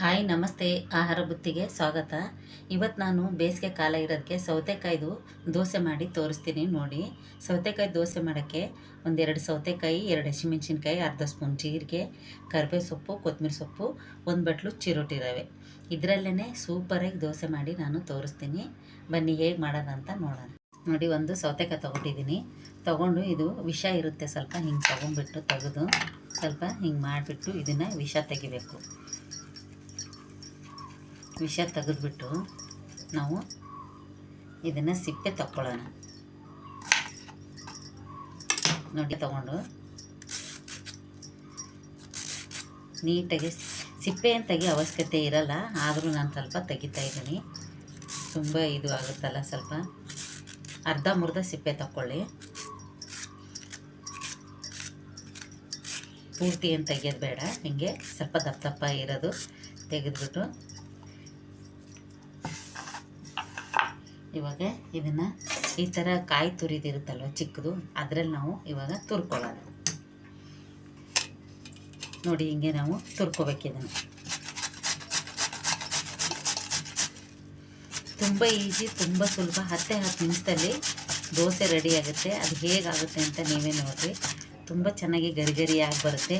Hi, ನಮಸ್ತೆ. ಆಹಾರ ಬುತ್ತಿಗೆ ಸ್ವಾಗತ. ಇವತ್ತು ನಾನು ಬೇಸಿಗೆ ಕಾಲ ಇರೋದಕ್ಕೆ ಸೌತೆಕಾಯ್ದು ದೋಸೆ ಮಾಡಿ ತೋರಿಸ್ತೀನಿ ನೋಡಿ. ಸೌತೆಕಾಯಿ ದೋಸೆ ಮಾಡೋಕ್ಕೆ ಒಂದೆರಡು ಸೌತೆಕಾಯಿ, ಎರಡು ಹಸಿಮೆಣ್ಸಿನ್ಕಾಯಿ, ಅರ್ಧ ಸ್ಪೂನ್ ಜೀರಿಗೆ, ಕರಿಬೇವು ಸೊಪ್ಪು ಕೊತ್ತಂಬರಿ ಸೊಪ್ಪು, ಒಂದು ಬಟ್ಲು ಚಿರೋಟಿ ರವೆ. ಇದರಲ್ಲೇ ಸೂಪರಾಗಿ ದೋಸೆ ಮಾಡಿ ನಾನು ತೋರಿಸ್ತೀನಿ. ಬನ್ನಿ ಹೇಗೆ ಮಾಡೋದಂತ ನೋಡೋಣ. ನೋಡಿ, ಒಂದು ಸೌತೆಕಾಯಿ ತೊಗೊಂಡಿದ್ದೀನಿ. ತೊಗೊಂಡು ಇದು ವಿಷ ಇರುತ್ತೆ ಸ್ವಲ್ಪ ಹಿಂಗೆ ತೊಗೊಂಡ್ಬಿಟ್ಟು ತೆಗೆದು ಸ್ವಲ್ಪ ಹಿಂಗೆ ಮಾಡಿಬಿಟ್ಟು ಇದನ್ನು ವಿಷ ತೆಗಿಬೇಕು. ವಿಷ ತೆಗೆದ್ಬಿಟ್ಟು ನಾವು ಇದನ್ನು ಸಿಪ್ಪೆ ತಕ್ಕೊಳ್ಳೋಣ. ನೋಡಿ, ತಗೊಂಡು ನೀಟಾಗಿ ಸಿಪ್ಪೆ ಏನು ತೆಗಿ ಅವಶ್ಯಕತೆ ಇರಲ್ಲ, ಆದರೂ ನಾನು ಸ್ವಲ್ಪ ತೆಗಿತಾ ಇದ್ದೀನಿ. ತುಂಬ ಇದು ಆಗುತ್ತಲ್ಲ, ಸ್ವಲ್ಪ ಅರ್ಧ ಮುರ್ಧ ಸಿಪ್ಪೆ ತಕ್ಕೊಳ್ಳಿ. ಪೂರ್ತಿ ಏನು ತೆಗಿಯೋದು ಬೇಡ, ಹಿಂಗೆ ಸ್ವಲ್ಪ ದಪ್ಪ ದಪ್ಪ ಇರೋದು ತೆಗೆದ್ಬಿಟ್ಟು ಇವಾಗ ಇದನ್ನು ಈ ಥರ ಕಾಯಿ ತುರಿದಿರುತ್ತಲ್ವ ಚಿಕ್ಕದು, ಅದರಲ್ಲಿ ನಾವು ಇವಾಗ ತುರ್ಕೊಳ್ಳೋದು ನೋಡಿ ಹಿಂಗೆ ನಾವು ತುರ್ಕೋಬೇಕು ಇದನ್ನು. ತುಂಬ ಈಸಿ ತುಂಬ ಸುಲಭ. ಹತ್ತೆ ಹತ್ತು ನಿಮಿಷದಲ್ಲಿ ದೋಸೆ ರೆಡಿ ಆಗುತ್ತೆ. ಅದು ಹೇಗಾಗುತ್ತೆ ಅಂತ ನೀವೇ ನೋಡಿರಿ. ತುಂಬ ಚೆನ್ನಾಗಿ ಗರಿ ಗರಿಯಾಗಿ ಬರುತ್ತೆ.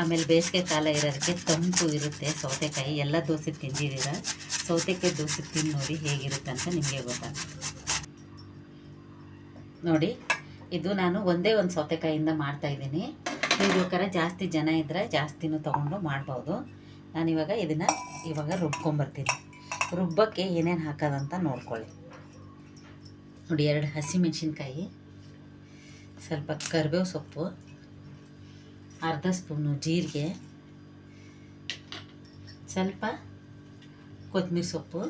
ಆಮೇಲೆ ಬೇಸಿಗೆ ಕಾಲ ಇರೋದಕ್ಕೆ ತಂಪು ಇರುತ್ತೆ ಸೌತೆಕಾಯಿ. ಎಲ್ಲ ದೋಸೆ ತಿಂದಿದ್ದೀರ? ಸೌತೆಕಾಯಿ ದೋಸೆ ತಿಂದು ನೋಡಿ ಹೇಗಿರುತ್ತೆ ಅಂತ ನಿಮಗೆ ಗೊತ್ತಾಗುತ್ತೆ ನೋಡಿ, ಇದು ನಾನು ಒಂದೇ ಒಂದು ಸೌತೆಕಾಯಿಂದ ಮಾಡ್ತಾಯಿದ್ದೀನಿ ಬೇಕಾದ್ರೆ ಜಾಸ್ತಿ ಜನ ಇದ್ದರೆ ಜಾಸ್ತಿನೂ ತೊಗೊಂಡು ಮಾಡ್ಬೋದು. ನಾನಿವಾಗ ಇದನ್ನು ಇವಾಗ ರುಬ್ಕೊಂಬರ್ತೀನಿ. ರುಬ್ಬಕ್ಕೆ ಏನೇನು ಹಾಕೋದಂತ ನೋಡ್ಕೊಳ್ಳಿ. ನೋಡಿ, ಎರಡು ಹಸಿಮೆಣ್ಸಿನ್ಕಾಯಿ, ಸ್ವಲ್ಪ ಕರಿಬೇವು ಸೊಪ್ಪು, ಅರ್ಧ ಸ್ಪೂನು ಜೀರಿಗೆ, ಸ್ವಲ್ಪ ಕೊತ್ತಂಬರಿ ಸೊಪ್ಪು.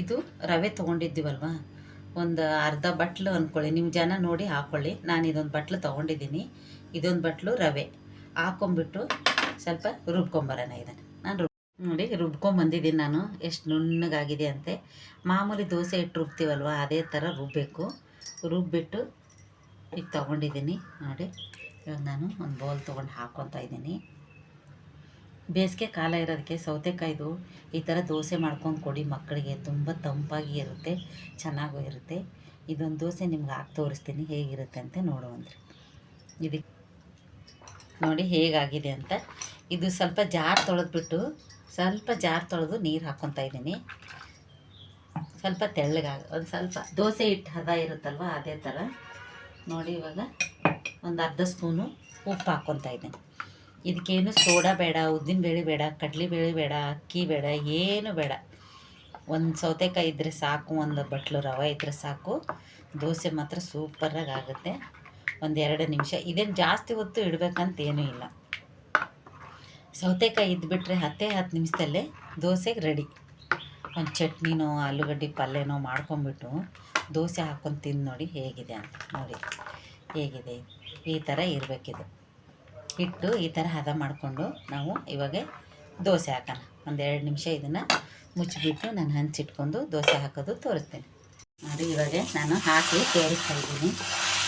ಇದು ರವೆ ತೊಗೊಂಡಿದ್ದೀವಲ್ವ? ಒಂದು ಅರ್ಧ ಬಟ್ಲು ಅಂದ್ಕೊಳ್ಳಿ ನಿಮ್ಮ ಜನ ನೋಡಿ ಹಾಕ್ಕೊಳ್ಳಿ ನಾನು ಇದೊಂದು ಬಟ್ಲು ತೊಗೊಂಡಿದ್ದೀನಿ. ಇದೊಂದು ಬಟ್ಲು ರವೆ. ಹಾಕೊಂಬಿಟ್ಟು ಸ್ವಲ್ಪ ರುಬ್ಕೊಂಬರೋಣ ಇದನ್ನು. ನಾನು ರುಬ್, ನೋಡಿ ರುಬ್ಕೊಂಬಂದಿದ್ದೀನಿ ನಾನು. ಎಷ್ಟು ನುಣ್ಣಗಾಗಿದೆ ಅಂತೆ. ಮಾಮೂಲಿ ದೋಸೆ ಇಟ್ಟು ರುಬ್ತೀವಲ್ವ? ಅದೇ ಥರ ರುಬ್ಬಬೇಕು ರುಬ್ಬಿಟ್ಟು ಈಗ ತೊಗೊಂಡಿದ್ದೀನಿ. ನೋಡಿ, ಇವಾಗ ನಾನು ಒಂದು ಬೌಲ್ ತೊಗೊಂಡು ಹಾಕ್ಕೊತಾ ಇದ್ದೀನಿ. ಬೇಸಿಗೆ ಕಾಲ ಇರೋದಕ್ಕೆ ಸೌತೆಕಾಯ್ದು ಈ ಥರ ದೋಸೆ ಮಾಡ್ಕೊಂಡು ಕೊಡಿ, ಮಕ್ಕಳಿಗೆ ತುಂಬ ತಂಪಾಗಿ ಇರುತ್ತೆ, ಚೆನ್ನಾಗೂ ಇರುತ್ತೆ. ಇದೊಂದು ದೋಸೆ ನಿಮ್ಗೆ ಹಾಕಿ ತೋರಿಸ್ತೀನಿ ಹೇಗಿರುತ್ತೆ ಅಂತ ನೋಡುವಂದ್ರಿ ಇದಕ್ಕೆ ನೋಡಿ ಹೇಗಾಗಿದೆ ಅಂತ. ಇದು ಸ್ವಲ್ಪ ಜಾರ್ ತೊಳೆದ್ಬಿಟ್ಟು, ಸ್ವಲ್ಪ ಜಾರ್ ತೊಳೆದು ನೀರು ಹಾಕ್ಕೊತಾ ಇದ್ದೀನಿ. ಸ್ವಲ್ಪ ತೆಳ್ಳಗಾಗ ಒಂದು ಸ್ವಲ್ಪ ದೋಸೆ ಹಿಟ್ಟು ಹದ ಇರುತ್ತಲ್ವ, ಅದೇ ಥರ. ನೋಡಿ ಇವಾಗ ಒಂದು ಅರ್ಧ ಸ್ಪೂನು ಉಪ್ಪು ಹಾಕ್ಕೊತಾ ಇದ್ದೀನಿ. ಇದಕ್ಕೇನು ಸೋಡಾ ಬೇಡ, ಉದ್ದಿನ ಬೇಳೆ ಬೇಡ ಕಡಲೆಬೇಳೆ ಬೇಡ, ಅಕ್ಕಿ ಬೇಡ, ಏನು ಬೇಡ. ಒಂದು ಸೌತೆಕಾಯಿ ಇದ್ದರೆ ಸಾಕು, ಒಂದು ಬಟ್ಲು ರವೆ ಇದ್ದರೆ ಸಾಕು. ದೋಸೆ ಮಾತ್ರ ಸೂಪರಾಗಿ ಆಗುತ್ತೆ. ಒಂದು ಎರಡು ನಿಮಿಷ. ಇದೇನು ಜಾಸ್ತಿ ಹೊತ್ತು ಇಡಬೇಕಂತ ಏನೂ ಇಲ್ಲ. ಸೌತೆಕಾಯಿ ಇದ್ಬಿಟ್ರೆ ಹತ್ತೇ ಹತ್ತು ನಿಮಿಷದಲ್ಲೇ ದೋಸೆಗೆ ರೆಡಿ. ಒಂದು ಚಟ್ನಿನೋ, ಆಲೂಗಡ್ಡೆ ಪಲ್ಯನೋ ಮಾಡ್ಕೊಂಬಿಟ್ಟು ದೋಸೆ ಹಾಕ್ಕೊಂಡು ತಿಂದು ನೋಡಿ ಹೇಗಿದೆ ಅಂತ. ನೋಡಿ ಹೇಗಿದೆ. ಈ ಥರ ಇರಬೇಕಿದು. ಹಿಟ್ಟು ಈ ಥರ ಹದ ಮಾಡಿಕೊಂಡು ನಾವು ಇವಾಗ ದೋಸೆ ಹಾಕೋಣ. ಒಂದೆರಡು ನಿಮಿಷ ಇದನ್ನು ಮುಚ್ಚಿಬಿಟ್ಟು ನಾನು ಹಂಚಿಟ್ಕೊಂಡು ದೋಸೆ ಹಾಕೋದು ತೋರಿಸ್ತೀನಿ. ನೋಡಿ, ಇವಾಗ ನಾನು ಹಾಕಿ ತೋರಿಸ್ತಾ ಇದ್ದೀನಿ.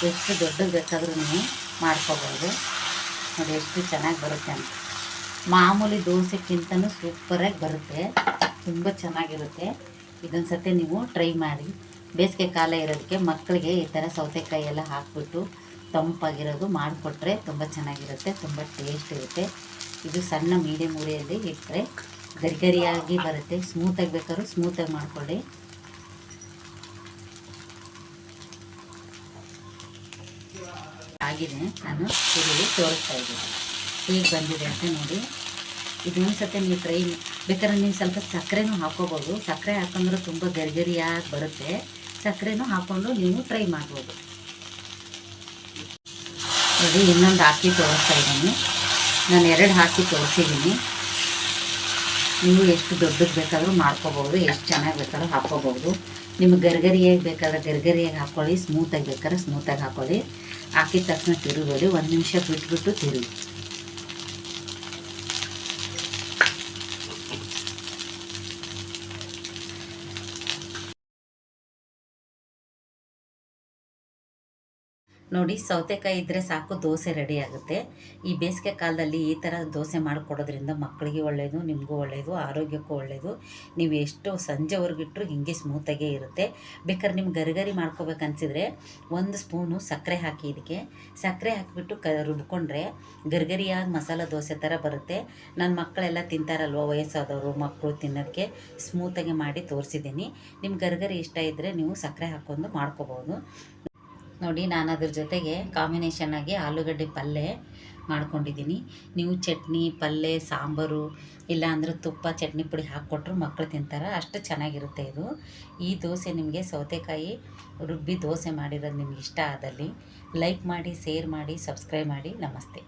ಎಷ್ಟು ದೊಡ್ಡದು ಬೇಕಾದರೂ ನೀವು ಮಾಡ್ಕೋಬೋದು. ನೋಡಿ, ಎಷ್ಟು ಚೆನ್ನಾಗಿ ಬರುತ್ತೆ ಅಂತ. ಮಾಮೂಲಿ ದೋಸೆಕ್ಕಿಂತನೂ ಸೂಪರಾಗಿ ಬರುತ್ತೆ. ತುಂಬ ಚೆನ್ನಾಗಿರುತ್ತೆ. ಇದೊಂದು ಸತಿ ನೀವು ಟ್ರೈ ಮಾಡಿ. ಬೇಸಿಗೆ ಕಾಲ ಇರೋದಕ್ಕೆ ಮಕ್ಕಳಿಗೆ ಈ ಥರ ಸೌತೆಕಾಯಿ ಎಲ್ಲ ಹಾಕ್ಬಿಟ್ಟು ತಂಪಾಗಿರೋದು ಮಾಡಿಕೊಟ್ರೆ ತುಂಬ ಚೆನ್ನಾಗಿರುತ್ತೆ, ತುಂಬ ಟೇಸ್ಟ್ ಇರುತ್ತೆ. ಇದು ಸಣ್ಣ ಮೀಡಿಯಮ್ ಉರಿಯಲ್ಲಿ ಇಟ್ಟರೆ ಗರಿ ಗರಿಯಾಗಿ ಬರುತ್ತೆ ಸ್ಮೂತಾಗಿ ಬೇಕಾದ್ರೂ ಸ್ಮೂತಾಗಿ ಮಾಡ್ಕೊಳ್ಳಿ. ಆಗಿದೆ ನಾನು ಇಲ್ಲಿ ತೋರಿಸ್ತಾ ಇದ್ದೀನಿ. ಹೇಗೆ ಬಂದಿದೆ ಅಂತ ನೋಡಿ. ಇದೊಂದು ನೀವು ಟ್ರೈ ಬೇಕಾದ್ರೆ ನೀವು ಸ್ವಲ್ಪ ಸಕ್ಕರೆನೂ ಹಾಕೋಬೋದು ಸಕ್ಕರೆ ಹಾಕೊಂಡ್ರೆ ತುಂಬ ಗರಿಗರಿಯಾಗಿ ಬರುತ್ತೆ. ಸಕ್ಕರೆನೂ ಹಾಕ್ಕೊಂಡು ನೀವು ಟ್ರೈ ಮಾಡ್ಬೋದು. ನೋಡಿ ಇನ್ನೊಂದು ಹಾಕಿ ತೋರಿಸ್ತಾ ಇದ್ದೀನಿ. ನಾನು ಎರಡು ಹಾಕಿ ತೋರಿಸಿದ್ದೀನಿ. ನೀವು ಎಷ್ಟು ದೊಡ್ಡದು ಬೇಕಾದರೂ ಮಾಡ್ಕೋಬೋದು, ಎಷ್ಟು ಚೆನ್ನಾಗಿ ಬೇಕಾದ್ರೂ ಹಾಕ್ಕೋಬೋದು. ನಿಮಗೆ ಗರ್ಗರಿಯಾಗಿ ಬೇಕಾದ್ರೆ ಗರ್ಗರಿಯಾಗಿ ಹಾಕ್ಕೊಳ್ಳಿ ಸ್ಮೂತಾಗಿ ಬೇಕಾದ್ರೆ ಸ್ಮೂತಾಗಿ ಹಾಕ್ಕೊಳ್ಳಿ. ಹಾಕಿದ ತಕ್ಷಣ ತಿರುಗೋದು ಒಂದು ನಿಮಿಷ ಬಿಟ್ಬಿಟ್ಟು ತಿರುಗಿ. ನೋಡಿ ಸೌತೆಕಾಯಿ ಇದ್ದರೆ ಸಾಕು, ದೋಸೆ ರೆಡಿ ಆಗುತ್ತೆ. ಈ ಬೇಸಿಗೆ ಕಾಲದಲ್ಲಿ ಈ ಥರ ದೋಸೆ ಮಾಡಿಕೊಡೋದ್ರಿಂದ ಮಕ್ಕಳಿಗೆ ಒಳ್ಳೆಯದು ನಿಮಗೂ ಒಳ್ಳೆಯದು ಆರೋಗ್ಯಕ್ಕೂ ಒಳ್ಳೆಯದು ನೀವು ಎಷ್ಟು ಸಂಜೆವರೆಗಿಟ್ಟರು ಹಿಂಗೆ ಸ್ಮೂತಾಗೇ ಇರುತ್ತೆ. ಬೇಕಾದ್ರೆ ನಿಮ್ಗೆ ಗರಿಗರಿ ಮಾಡ್ಕೋಬೇಕನ್ಸಿದ್ರೆ ಒಂದು ಸ್ಪೂನು ಸಕ್ಕರೆ ಹಾಕಿ ಇದಕ್ಕೆ. ಸಕ್ಕರೆ ಹಾಕಿಬಿಟ್ಟು ಕ ರುಬ್ಕೊಂಡ್ರೆ ಗರಿಗರಿಯಾಗಿ ಮಸಾಲೆ ದೋಸೆ ಥರ ಬರುತ್ತೆ. ನನ್ನ ಮಕ್ಕಳೆಲ್ಲ ತಿಂತಾರಲ್ವ ವಯಸ್ಸಾದವರು ಮಕ್ಕಳು ತಿನ್ನೋಕ್ಕೆ ಸ್ಮೂತಾಗಿ ಮಾಡಿ ತೋರಿಸಿದ್ದೀನಿ. ನಿಮ್ಗೆ ಗರಿಗರಿ ಇಷ್ಟ ಇದ್ದರೆ ನೀವು ಸಕ್ಕರೆ ಹಾಕ್ಕೊಂಡು ಮಾಡ್ಕೋಬೋದು. ನೋಡಿ, ನಾನು ಅದ್ರ ಜೊತೆಗೆ ಕಾಂಬಿನೇಷನ್ ಆಗಿ ಆಲೂಗಡ್ಡೆ ಪಲ್ಯ ಮಾಡ್ಕೊಂಡಿದ್ದೀನಿ. ನೀವು ಚಟ್ನಿ ಪಲ್ಯ ಸಾಂಬಾರು ಇಲ್ಲ ಅಂದ್ರೆ ತುಪ್ಪ, ಚಟ್ನಿ ಪುಡಿ ಹಾಕ್ಕೊಟ್ರು ಮಕ್ಕಳು ತಿಂತಾರೆ. ಅಷ್ಟು ಚೆನ್ನಾಗಿರುತ್ತೆ ಇದು. ಈ ದೋಸೆ ನಿಮಗೆ ಸೌತೆಕಾಯಿ ರುಬ್ಬಿ ದೋಸೆ ಮಾಡಿರೋದು ನಿಮ್ಗೆ ಇಷ್ಟ ಆದಲ್ಲಿ ಲೈಕ್ ಮಾಡಿ, ಶೇರ್ ಮಾಡಿ, ಸಬ್ಸ್ಕ್ರೈಬ್ ಮಾಡಿ. ನಮಸ್ತೆ.